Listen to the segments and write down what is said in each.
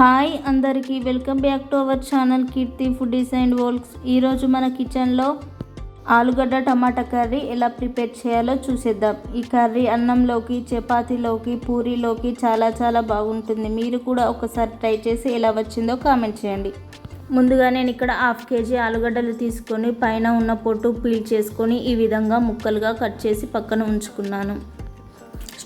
Hi అందరికీ welcome back to our channel Keerthi foodies and vlogs. ఈరోజు మన కిచెన్లో ఆలుగడ్డ టమాటా కర్రీ ఎలా ప్రిపేర్ చేయాలో చూసేద్దాం. ఈ కర్రీ అన్నంలోకి చపాతీలోకి పూరీలోకి చాలా చాలా బాగుంటుంది. మీరు కూడా ఒకసారి ట్రై చేసి ఎలా వచ్చిందో కామెంట్ చేయండి. ముందుగా నేను ఇక్కడ హాఫ్ కేజీ ఆలుగడ్డలు తీసుకొని పైన ఉన్న పొట్టు పీల్ చేసుకొని ఈ విధంగా ముక్కలుగా కట్ చేసి పక్కన ఉంచుకున్నాను.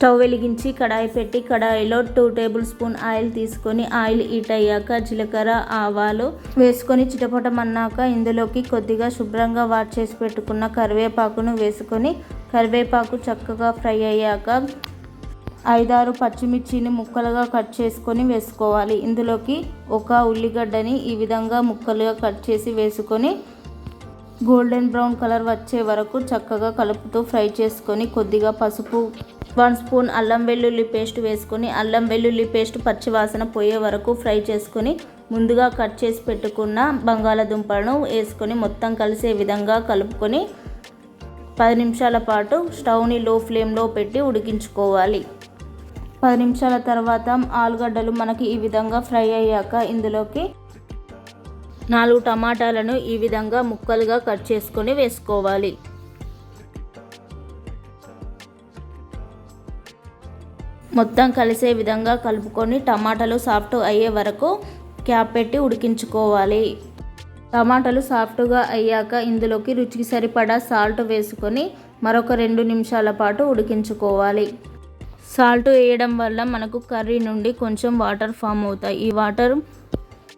స్టవ్ వెలిగించి కడాయి పెట్టి కడాయిలో టూ టేబుల్ స్పూన్ ఆయిల్ తీసుకొని ఆయిల్ హీట్ అయ్యాక జీలకర్ర ఆవాలు వేసుకొని చిటపటమన్నాక ఇందులోకి కొద్దిగా శుభ్రంగా వాట్ చేసి పెట్టుకున్న కరివేపాకును వేసుకొని కరివేపాకు చక్కగా ఫ్రై అయ్యాక ఐదారు పచ్చిమిర్చిని ముక్కలుగా కట్ చేసుకొని వేసుకోవాలి. ఇందులోకి ఒక ఉల్లిగడ్డని ఈ విధంగా ముక్కలుగా కట్ చేసి వేసుకొని గోల్డెన్ బ్రౌన్ కలర్ వచ్చే వరకు చక్కగా కలుపుతూ ఫ్రై చేసుకొని కొద్దిగా పసుపు వన్ స్పూన్ అల్లం వెల్లుల్లి పేస్ట్ వేసుకొని అల్లం వెల్లుల్లి పేస్ట్ పచ్చివాసన పోయే వరకు ఫ్రై చేసుకొని ముందుగా కట్ చేసి పెట్టుకున్న బంగాళదుంపలను వేసుకొని మొత్తం కలిసే విధంగా కలుపుకొని పది నిమిషాల పాటు స్టవ్ని లో ఫ్లేమ్లో పెట్టి ఉడికించుకోవాలి. పది నిమిషాల తర్వాత ఆలుగడ్డలు మనకి ఈ విధంగా ఫ్రై అయ్యాక ఇందులోకి నాలుగు టమాటాలను ఈ విధంగా ముక్కలుగా కట్ చేసుకొని వేసుకోవాలి. మొత్తం కలిసే విధంగా కలుపుకొని టమాటాలు సాఫ్ట్ అయ్యే వరకు క్యాప్ పెట్టి ఉడికించుకోవాలి. టమాటాలు సాఫ్ట్గా అయ్యాక ఇందులోకి రుచికి సరిపడా సాల్ట్ వేసుకొని మరొక రెండు నిమిషాల పాటు ఉడికించుకోవాలి. సాల్ట్ వేయడం వల్ల మనకు కర్రీ నుండి కొంచెం వాటర్ ఫామ్ అవుతాయి. ఈ వాటర్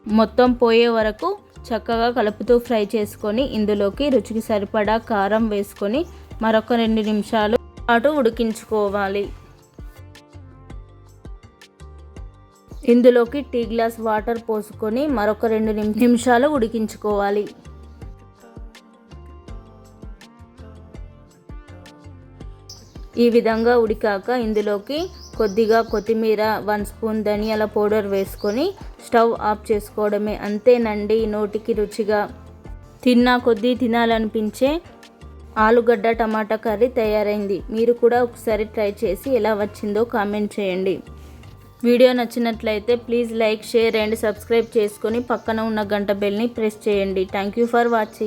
మొత్తం పోయే వరకు చక్కగా కలుపుతూ ఫ్రై చేసుకొని ఇందులోకి రుచికి సరిపడా కారం వేసుకొని మరొక రెండు నిమిషాలు పాటు ఉడికించుకోవాలి. ఇందులోకి టీ గ్లాస్ వాటర్ పోసుకొని మరొక రెండు నిమిషాలు ఉడికించుకోవాలి. ఈ విధంగా ఉడికాక ఇందులోకి కొద్దిగా కొత్తిమీర వన్ స్పూన్ ధనియాల పౌడర్ వేసుకొని స్టవ్ ఆఫ్ చేసుకోవడమే. అంతేనండి నోటికి రుచిగా. తిన్నా కొద్దీ తినాలనిపించే ఆలుగడ్డ టమాటా కర్రీ తయారైంది. మీరు కూడా ఒకసారి ట్రై చేసి ఎలా వచ్చిందో కామెంట్ చేయండి. వీడియో నచ్చినట్లయితే please like share and subscribe చేసుకొని పక్కన ఉన్న గంట బెల్ని ప్రెస్ చేయండి. Thank you for watching